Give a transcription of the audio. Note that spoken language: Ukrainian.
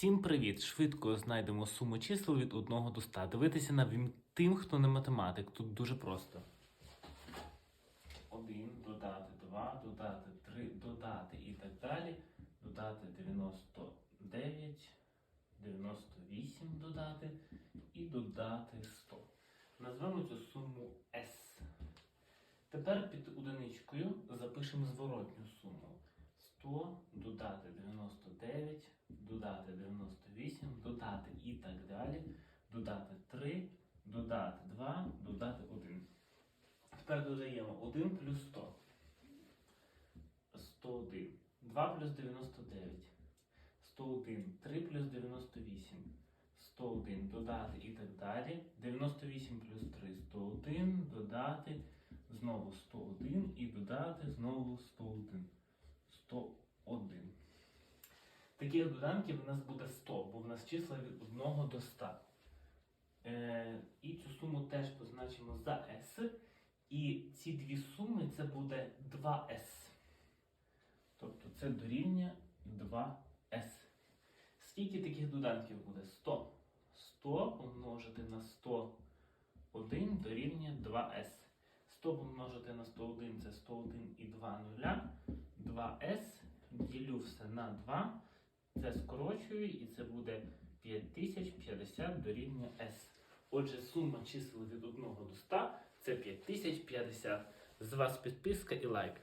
Всім привіт! Швидко знайдемо суму чисел від 1 до 100. Дивитися на тим, хто не математик. Тут дуже просто. 1 додати 2, додати 3, додати і так далі. Додати 99, 98 додати і додати 100. Назвемо цю суму S. Тепер під одиничкою запишемо зворотню суму. 100 додати 99, додати 98, додати і так далі, додати 3, додати 2, додати 1. Тепер додаємо 1 плюс 100. 101. 2 плюс 99. 101. 3 плюс 98. 101. Додати і так далі. 98 плюс 3 101. Додати знову 101 і додати знову 101. 101. Таких доданків у нас буде 100, бо в нас числа від 1 до 100. Е, і цю суму теж позначимо за S. І ці дві суми це буде 2S. Тобто це дорівнює 2S. Скільки таких доданків буде? 100. 100 помножити на 101 дорівнює 2S. 100 помножити на 101 це 101 і 2 нуля. 2S ділю все на 2. Це скорочую і це буде 5050 дорівнює S. Отже, сума чисел від 1 до 100 це 5050. З вас підписка і лайк.